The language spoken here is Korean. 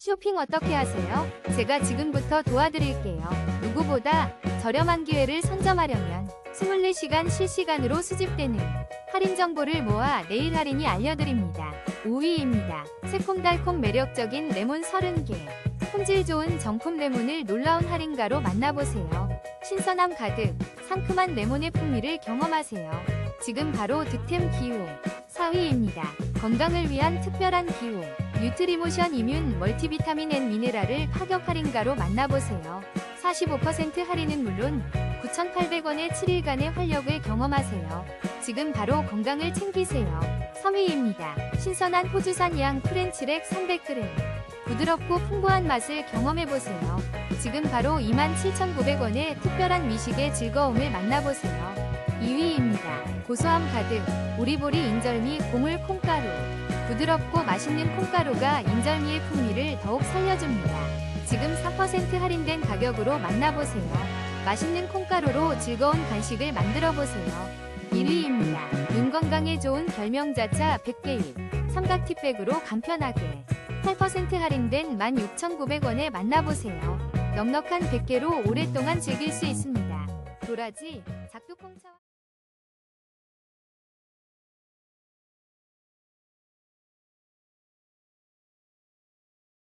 쇼핑 어떻게 하세요? 제가 지금부터 도와드릴게요. 누구보다 저렴한 기회를 선점하려면 24시간 실시간으로 수집되는 할인 정보를 모아 내일 할인이 알려드립니다. 5위입니다. 새콤달콤 매력적인 레몬 30개. 품질 좋은 정품 레몬을 놀라운 할인가로 만나보세요. 신선함 가득, 상큼한 레몬의 풍미를 경험하세요. 지금 바로 득템 기호 4위입니다. 건강을 위한 특별한 기호 뉴트리모션 이뮨 멀티비타민 앤 미네랄을 파격 할인가로 만나보세요. 45% 할인은 물론 9,800원의 7일간의 활력을 경험하세요. 지금 바로 건강을 챙기세요. 3위입니다. 신선한 호주산 양 프렌치렉 300g. 부드럽고 풍부한 맛을 경험해보세요. 지금 바로 27,900원의 특별한 미식의 즐거움을 만나보세요. 2위입니다. 고소함 가득 오리보리 인절미 고물 콩가루. 부드럽고 맛있는 콩가루가 인절미의 풍미를 더욱 살려줍니다. 지금 4% 할인된 가격으로 만나보세요. 맛있는 콩가루로 즐거운 간식을 만들어보세요. 1위입니다. 눈 건강에 좋은 결명자차 100개입 삼각 티백으로 간편하게 8% 할인된 16,900원에 만나보세요. 넉넉한 100개로 오랫동안 즐길 수 있습니다. 도라지, 작두콩차와